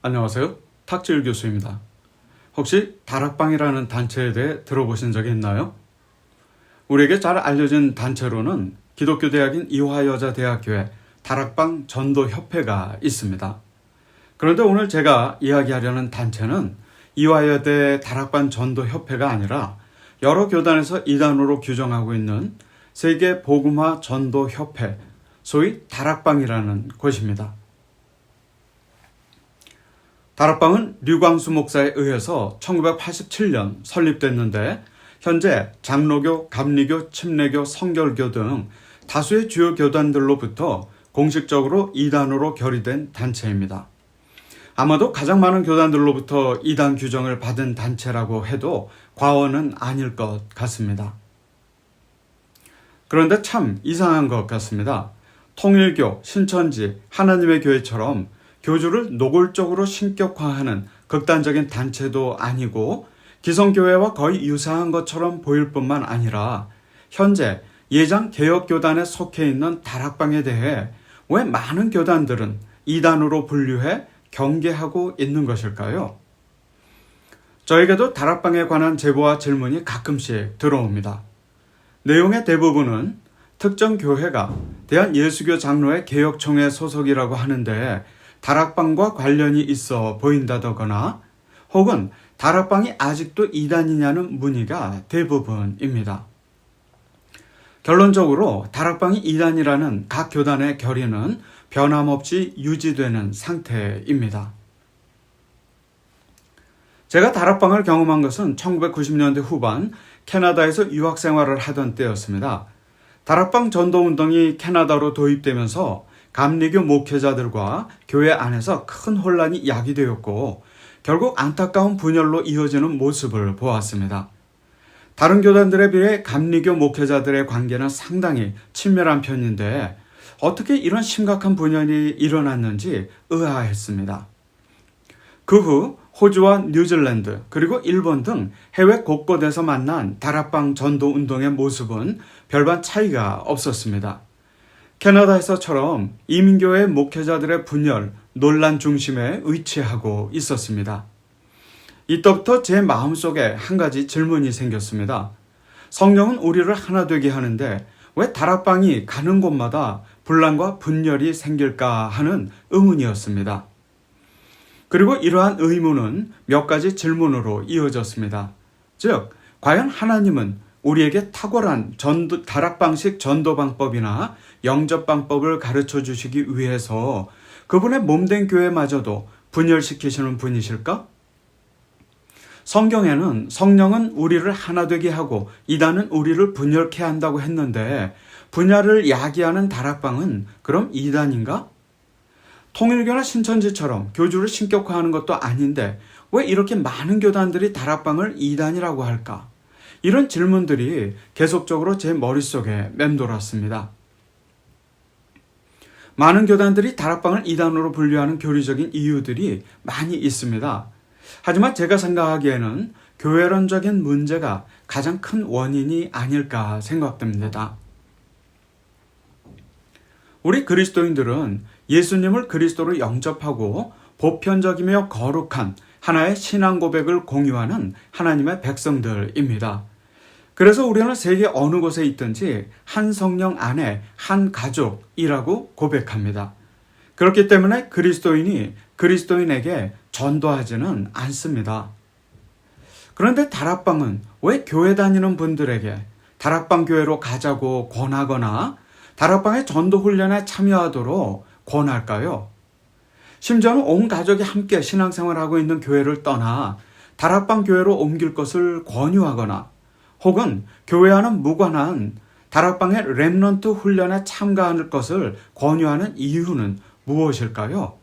안녕하세요. 탁질 교수입니다. 혹시 다락방이라는 단체에 대해 들어보신 적이 있나요? 우리에게 잘 알려진 단체로는 기독교 대학인 이화여자대학교에 다락방 전도협회가 있습니다. 그런데 오늘 제가 이야기하려는 단체는 이화여대 다락방 전도협회가 아니라 여러 교단에서 이단으로 규정하고 있는 세계 복음화 전도협회, 소위 다락방이라는 곳입니다. 다락방은 류광수 목사에 의해서 1987년 설립됐는데 현재 장로교, 감리교, 침례교, 성결교 등 다수의 주요 교단들로부터 공식적으로 이단으로 결의된 단체입니다. 아마도 가장 많은 교단들로부터 이단 규정을 받은 단체라고 해도 과언은 아닐 것 같습니다. 그런데 참 이상한 것 같습니다. 통일교, 신천지, 하나님의 교회처럼 교주를 노골적으로 신격화하는 극단적인 단체도 아니고 기성교회와 거의 유사한 것처럼 보일 뿐만 아니라 현재 예장 개혁교단에 속해 있는 다락방에 대해 왜 많은 교단들은 이단으로 분류해 경계하고 있는 것일까요? 저에게도 다락방에 관한 제보와 질문이 가끔씩 들어옵니다. 내용의 대부분은 특정 교회가 대한예수교 장로의 개혁총회 소속이라고 하는데 다락방과 관련이 있어 보인다더거나 혹은 다락방이 아직도 이단이냐는 문의가 대부분입니다. 결론적으로 다락방이 이단이라는 각 교단의 결의는 변함없이 유지되는 상태입니다. 제가 다락방을 경험한 것은 1990년대 후반 캐나다에서 유학 생활을 하던 때였습니다. 다락방 전도 운동이 캐나다로 도입되면서 감리교 목회자들과 교회 안에서 큰 혼란이 야기되었고 결국 안타까운 분열로 이어지는 모습을 보았습니다. 다른 교단들에 비해 감리교 목회자들의 관계는 상당히 친밀한 편인데 어떻게 이런 심각한 분열이 일어났는지 의아했습니다. 그 후 호주와 뉴질랜드 그리고 일본 등 해외 곳곳에서 만난 다락방 전도 운동의 모습은 별반 차이가 없었습니다. 캐나다에서처럼 이민교회 목회자들의 분열, 논란 중심에 위치하고 있었습니다. 이때부터 제 마음속에 한 가지 질문이 생겼습니다. 성령은 우리를 하나 되게 하는데 왜 다락방이 가는 곳마다 분란과 분열이 생길까 하는 의문이었습니다. 그리고 이러한 의문은 몇 가지 질문으로 이어졌습니다. 즉, 과연 하나님은 우리에게 탁월한 전도, 다락 방식 전도 방법이나 영접 방법을 가르쳐 주시기 위해서 그분의 몸된 교회마저도 분열시키시는 분이실까? 성경에는 성령은 우리를 하나 되게 하고 이단은 우리를 분열케 한다고 했는데 분야를 야기하는 다락방은 그럼 이단인가? 통일교나 신천지처럼 교주를 신격화하는 것도 아닌데 왜 이렇게 많은 교단들이 다락방을 이단이라고 할까? 이런 질문들이 계속적으로 제 머릿속에 맴돌았습니다. 많은 교단들이 다락방을 이단으로 분류하는 교리적인 이유들이 많이 있습니다. 하지만 제가 생각하기에는 교회론적인 문제가 가장 큰 원인이 아닐까 생각됩니다. 우리 그리스도인들은 예수님을 그리스도로 영접하고 보편적이며 거룩한 하나의 신앙 고백을 공유하는 하나님의 백성들입니다. 그래서 우리는 세계 어느 곳에 있든지 한 성령 안에 한 가족이라고 고백합니다. 그렇기 때문에 그리스도인이 그리스도인에게 전도하지는 않습니다. 그런데 다락방은 왜 교회 다니는 분들에게 다락방 교회로 가자고 권하거나 다락방의 전도 훈련에 참여하도록 권할까요? 심지어는 온 가족이 함께 신앙생활하고 있는 교회를 떠나 다락방 교회로 옮길 것을 권유하거나 혹은 교회와는 무관한 다락방의 랩런트 훈련에 참가할 것을 권유하는 이유는 무엇일까요?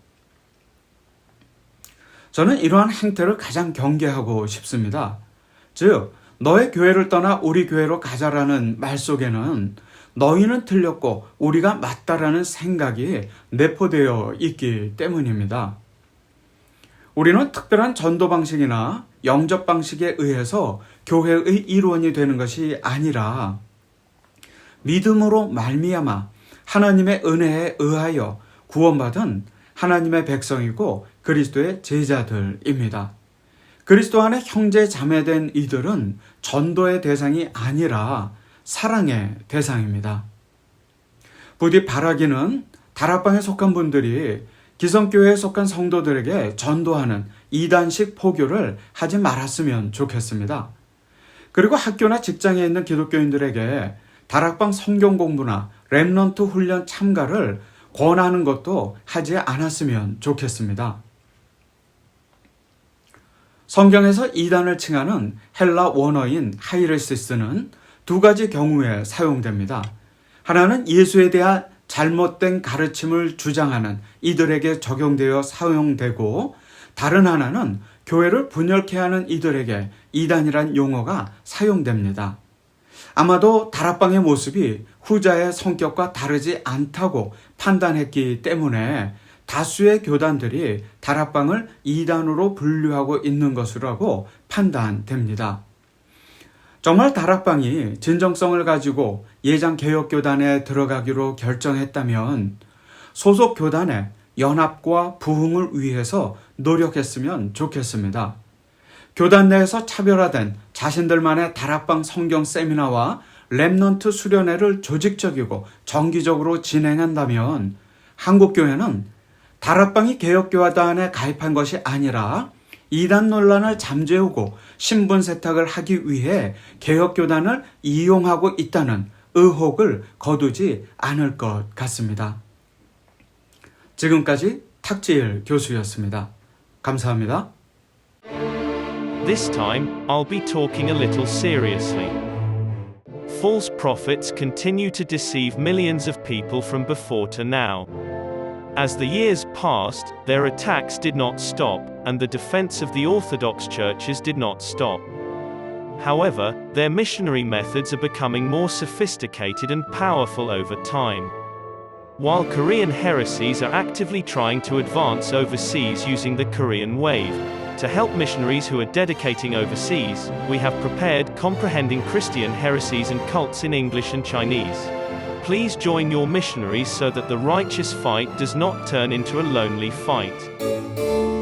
저는 이러한 행태를 가장 경계하고 싶습니다. 즉, 너의 교회를 떠나 우리 교회로 가자라는 말 속에는 너희는 틀렸고 우리가 맞다라는 생각이 내포되어 있기 때문입니다. 우리는 특별한 전도 방식이나 영접 방식에 의해서 교회의 일원이 되는 것이 아니라 믿음으로 말미암아 하나님의 은혜에 의하여 구원받은 하나님의 백성이고 그리스도의 제자들입니다. 그리스도 안에 형제 자매된 이들은 전도의 대상이 아니라 사랑의 대상입니다. 부디 바라기는 다락방에 속한 분들이 기성교회에 속한 성도들에게 전도하는 이단식 포교를 하지 말았으면 좋겠습니다. 그리고 학교나 직장에 있는 기독교인들에게 다락방 성경 공부나 랩넌트 훈련 참가를 권하는 것도 하지 않았으면 좋겠습니다. 성경에서 이단을 칭하는 헬라 원어인 하이레시스는 두 가지 경우에 사용됩니다. 하나는 예수에 대한 잘못된 가르침을 주장하는 이들에게 적용되어 사용되고 다른 하나는 교회를 분열케 하는 이들에게 이단이란 용어가 사용됩니다. 아마도 다락방의 모습이 후자의 성격과 다르지 않다고 판단했기 때문에 다수의 교단들이 다락방을 이단으로 분류하고 있는 것이라고 판단됩니다. 정말 다락방이 진정성을 가지고 예장 개혁교단에 들어가기로 결정했다면 소속 교단의 연합과 부흥을 위해서 노력했으면 좋겠습니다. 교단 내에서 차별화된 자신들만의 다락방 성경 세미나와 랩넌트 수련회를 조직적이고 정기적으로 진행한다면 한국교회는 다락방이 개혁교단에 가입한 것이 아니라 이단 논란을 잠재우고 신분 세탁을 하기 위해 개혁교단을 이용하고 있다는 의혹을 거두지 않을 것 같습니다. 지금까지 탁지일 교수였습니다. 감사합니다. This time, I'll be talking a little seriously. False prophets continue to deceive millions of people from before to now. As the years passed, their attacks did not stop, and the defense of the Orthodox churches did not stop. However, their missionary methods are becoming more sophisticated and powerful over time. While Korean heresies are actively trying to advance overseas using the Korean wave, to help missionaries who are dedicating overseas, we have prepared Comprehending Christian Heresies and Cults in English and Chinese. Please join your missionaries so that the righteous fight does not turn into a lonely fight.